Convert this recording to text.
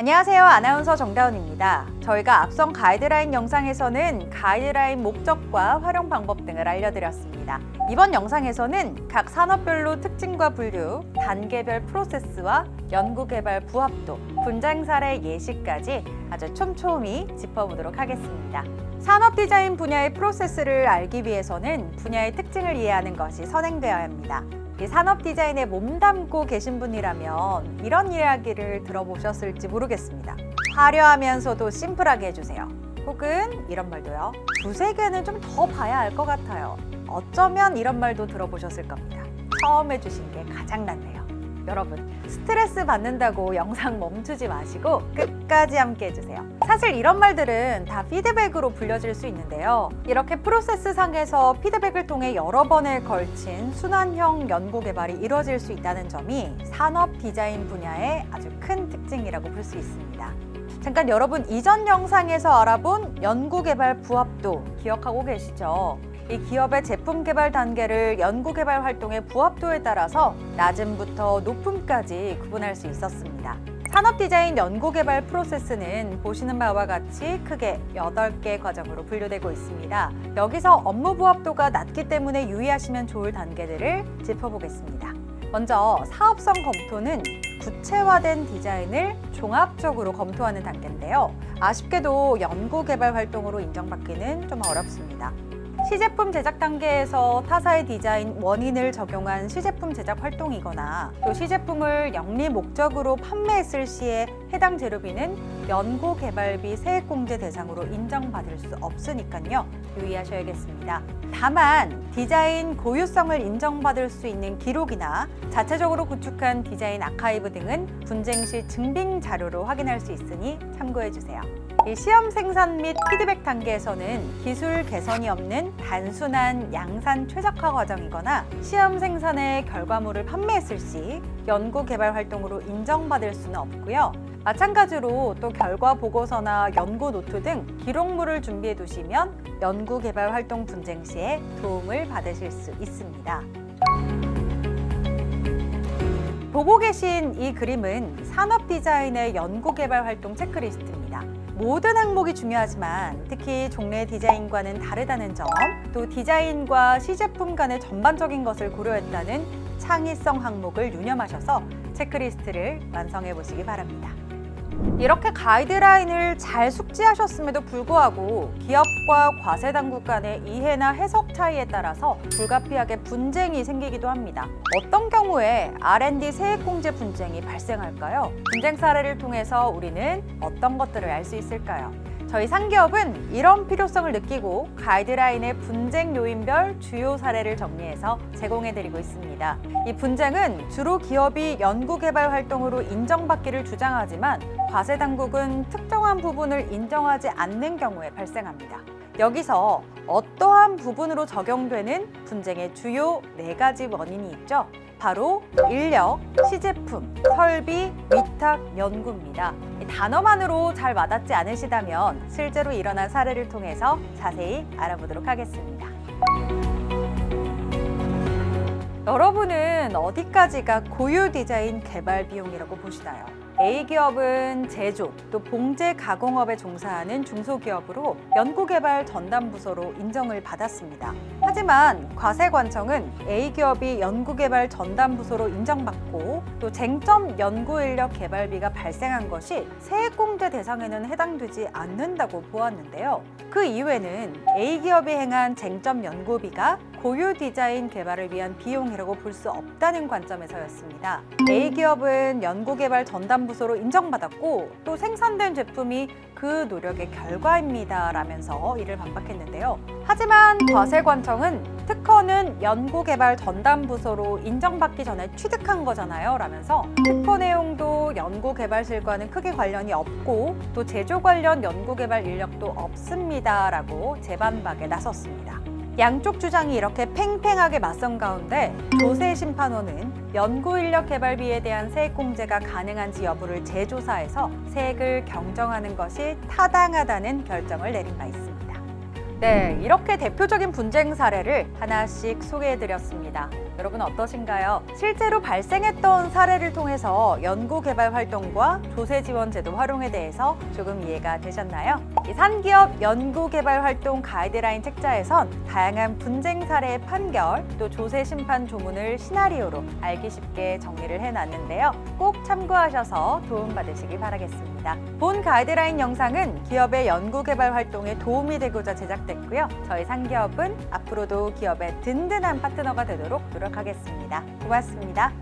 안녕하세요. 아나운서 정다운입니다. 저희가 앞선 가이드라인 영상에서는 가이드라인 목적과 활용 방법 등을 알려드렸습니다. 이번 영상에서는 각 산업별로 특징과 분류, 단계별 프로세스와 연구개발 부합도, 분장 사례 예시까지 아주 촘촘히 짚어보도록 하겠습니다. 산업 디자인 분야의 프로세스를 알기 위해서는 분야의 특징을 이해하는 것이 선행되어야 합니다. 이 산업 디자인에 몸담고 계신 분이라면 이런 이야기를 들어보셨을지 모르겠습니다. 화려하면서도 심플하게 해주세요. 혹은 이런 말도요. 두세 개는 좀 더 봐야 알 것 같아요. 어쩌면 이런 말도 들어보셨을 겁니다. 처음 해주신 게 가장 낫네요. 여러분, 스트레스 받는다고 영상 멈추지 마시고 끝까지 함께 해주세요. 사실 이런 말들은 다 피드백으로 불려질 수 있는데요. 이렇게 프로세스 상에서 피드백을 통해 여러 번에 걸친 순환형 연구 개발이 이루어질 수 있다는 점이 산업 디자인 분야의 아주 큰 특징이라고 볼 수 있습니다. 잠깐 여러분 이전 영상에서 알아본 연구 개발 부합도 기억하고 계시죠? 이 기업의 제품 개발 단계를 연구 개발 활동의 부합도에 따라서 낮음부터 높음까지 구분할 수 있었습니다. 산업 디자인 연구 개발 프로세스는 보시는 바와 같이 크게 8개 과정으로 분류되고 있습니다. 여기서 업무 부합도가 낮기 때문에 유의하시면 좋을 단계들을 짚어보겠습니다. 먼저 사업성 검토는 구체화된 디자인을 종합적으로 검토하는 단계인데요. 아쉽게도 연구 개발 활동으로 인정받기는 좀 어렵습니다. 시제품 제작 단계에서 타사의 디자인 원인을 적용한 시제품 제작 활동이거나 또 시제품을 영리 목적으로 판매했을 시에 해당 재료비는 연구 개발비 세액공제 대상으로 인정받을 수 없으니까요. 유의하셔야겠습니다. 다만 디자인 고유성을 인정받을 수 있는 기록이나 자체적으로 구축한 디자인 아카이브 등은 분쟁 시 증빙 자료로 확인할 수 있으니 참고해 주세요. 이 시험 생산 및 피드백 단계에서는 기술 개선이 없는 단순한 양산 최적화 과정이거나 시험 생산의 결과물을 판매했을 시 연구 개발 활동으로 인정받을 수는 없고요. 마찬가지로 또 결과 보고서나 연구 노트 등 기록물을 준비해 두시면 연구 개발 활동 분쟁 시에 도움을 받으실 수 있습니다. 보고 계신 이 그림은 산업 디자인의 연구 개발 활동 체크리스트입니다. 모든 항목이 중요하지만 특히 종래 디자인과는 다르다는 점, 또 디자인과 시제품 간의 전반적인 것을 고려했다는 창의성 항목을 유념하셔서 체크리스트를 완성해 보시기 바랍니다. 이렇게 가이드라인을 잘 숙지하셨음에도 불구하고 기업과 과세 당국 간의 이해나 해석 차이에 따라서 불가피하게 분쟁이 생기기도 합니다. 어떤 경우에 R&D 세액공제 분쟁이 발생할까요? 분쟁 사례를 통해서 우리는 어떤 것들을 알 수 있을까요? 저희 상기업은 이런 필요성을 느끼고 가이드라인의 분쟁 요인별 주요 사례를 정리해서 제공해드리고 있습니다. 이 분쟁은 주로 기업이 연구개발 활동으로 인정받기를 주장하지만 과세 당국은 특정한 부분을 인정하지 않는 경우에 발생합니다. 여기서 어떠한 부분으로 적용되는 분쟁의 주요 네 가지 원인이 있죠. 바로 인력, 시제품, 설비, 위탁, 연구입니다. 이 단어만으로 잘 와닿지 않으시다면 실제로 일어난 사례를 통해서 자세히 알아보도록 하겠습니다. 여러분은 어디까지가 고유 디자인 개발 비용이라고 보시나요? A기업은 제조, 또 봉제 가공업에 종사하는 중소기업으로 연구개발 전담 부서로 인정을 받았습니다. 하지만 과세관청은 A기업이 연구개발 전담 부서로 인정받고 또 쟁점 연구인력 개발비가 발생한 것이 세액공제 대상에는 해당되지 않는다고 보았는데요. 그 이유에는 A기업이 행한 쟁점 연구비가 고유 디자인 개발을 위한 비용이라고 볼 수 없다는 관점에서였습니다. A기업은 연구개발 전담 부서로 인정받았고 또 생산된 제품이 그 노력의 결과입니다. 라면서 이를 반박했는데요. 하지만 과세관청은 특허는 연구개발 전담 부서로 인정받기 전에 취득한 거잖아요. 라면서 특허 내용도 연구개발실과는 크게 관련이 없고 또 제조 관련 연구개발 인력도 없습니다. 라고 재반박에 나섰습니다. 양쪽 주장이 이렇게 팽팽하게 맞선 가운데 조세 심판원은 연구 인력 개발비에 대한 세액 공제가 가능한지 여부를 재조사해서 세액을 경정하는 것이 타당하다는 결정을 내린 바 있습니다. 네, 이렇게 대표적인 분쟁 사례를 하나씩 소개해드렸습니다. 여러분 어떠신가요? 실제로 발생했던 사례를 통해서 연구 개발 활동과 조세 지원 제도 활용에 대해서 조금 이해가 되셨나요? 이 산기업 연구 개발 활동 가이드라인 책자에선 다양한 분쟁 사례의 판결, 또 조세 심판 조문을 시나리오로 알기 쉽게 정리를 해놨는데요. 꼭 참고하셔서 도움받으시기 바라겠습니다. 본 가이드라인 영상은 기업의 연구 개발 활동에 도움이 되고자 제작 됐고요. 저희 상기업은 앞으로도 기업의 든든한 파트너가 되도록 노력하겠습니다. 고맙습니다.